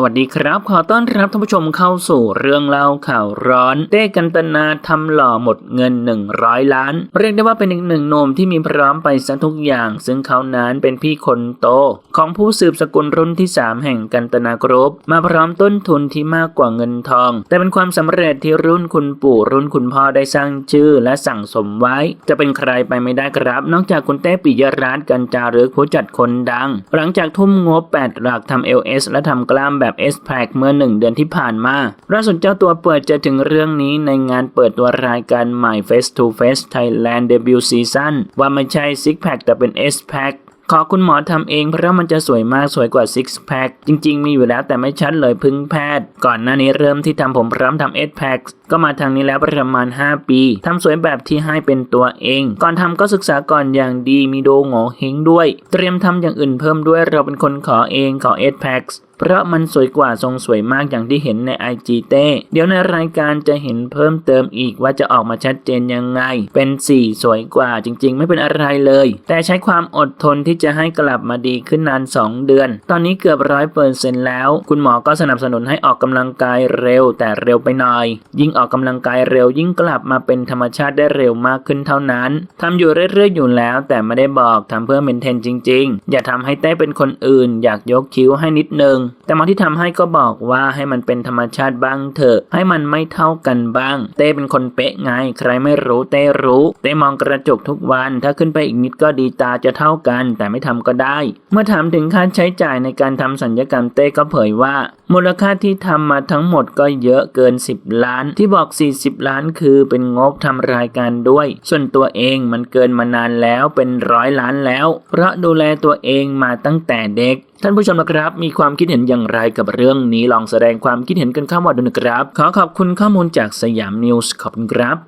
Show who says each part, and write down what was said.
Speaker 1: สวัสดีครับ ขอต้อนรับท่านผู้ชมเข้าสู่เรื่องเล่าข่าวร้อนเต้กันตนาทำหล่อหมดเงิน 100 ล้าน เรียกได้ว่าเป็นอีกหนึ่งหนุ่มที่มีพร้อมไปซะทุกอย่าง ซึ่งเขานั้นเป็นพี่คนโต ของผู้สืบสกุลรุ่นที่ 3 แห่งกันตนากรุ๊ปมาพร้อมต้นทุนที่มากกว่าเงินทอง แต่เป็นความสำเร็จที่รุ่นคุณปู่รุ่นคุณพ่อได้สร้างชื่อและสั่งสมไว้ จะเป็นใครไปไม่ได้ครับ นอกจากคุณเต้ปิยรัตน์กันจารึกผู้จัดคนดัง หลังจากทุ่มงบ8หลักทำ LS และทำกล้ามแบบ S p a c เมื่อ1เดือนที่ผ่านมาล่าสุดเจ้าตัวเปิดจะถึงเรื่องนี้ในงานเปิดตัวรายการใหม่ Face to Face Thailand Debut Season ว่าไม่ใช่ Six Pack แต่เป็น S Pack ขอคุณหมอทำเองเพราะมันจะสวยมากสวยกว่า Six Pack จริง ๆ มีอยู่แล้วแต่ไม่ชัดเลยพึ่งแพทย์ ก่อนหน้านี้เริ่มที่ทำผมพร้อมทำ S Pack ก็มาทางนี้แล้วประมาณ 5 ปีทำสวยแบบที่ให้เป็นตัวเอง ก่อนทำก็ศึกษาก่อนอย่างดีมีโดโงเฮงด้วย เตรียมทำอย่างอื่นเพิ่มด้วยเราเป็นคนขอเองขอ S Pack เพราะมันสวยกว่าทรงสวยมากอย่างที่เห็นใน IG เต้เดี๋ยวในรายการจะเห็นเพิ่มเติมอีกว่าจะออกมาชัดเจนยังไง เป็นสีสวยกว่าจริง ๆ ไม่เป็นอะไรเลย แต่ใช้ความอดทนที่จะให้กลับมาดีขึ้นนาน 2 เดือน ตอนนี้เกือบร้อยเปอร์เซ็นต์แล้ว คุณหมอก็สนับสนุนให้ออกกำลังกายเร็วแต่เร็วไปหน่อย ยิ่งออกกำลังกายเร็วยิ่งกลับมาเป็นธรรมชาติได้เร็วมากขึ้นเท่านั้นทำอยู่เรื่อยๆอยู่แล้ว แต่ไม่ได้บอกทำเพื่อเมนเทนจริง ๆ อย่าทำให้เต้เป็นคนอื่น อยากยกคิ้วให้นิดนึงแต่หมอที่ทำให้ก็บอกว่าให้มันเป็นธรรมชาติบ้างเถอะ ให้มันไม่เท่ากันบ้าง เต้เป็นคนเป๊ะไง ใครไม่รู้เต้รู้ เต้มองกระจกทุกวัน ถ้าขึ้นไปอีกนิดก็ดีตาจะเท่ากัน แต่ไม่ทำก็ได้ เมื่อถามถึงค่าใช้จ่ายในการทำสัญญกรรมเต้ก็เผยว่า มูลค่าที่ทำมาทั้งหมดก็เยอะเกิน 10 ล้าน ที่บอก 40 ล้านคือเป็นงบทำรายการด้วย ส่วนตัวเองมันเกินมานานแล้วเป็นร้อยล้านแล้ว เพราะดูแลตัวเองมาตั้งแต่เด็ก ท่านผู้ชมนะครับมีความคิดเห็นนอย่างไรกับเรื่องนี้ลองแสดงความคิดเห็นกันเข้ามาดูนะครับ ขอขอบคุณข้อมูลจากสยามนิวส์ขอบคุณครับ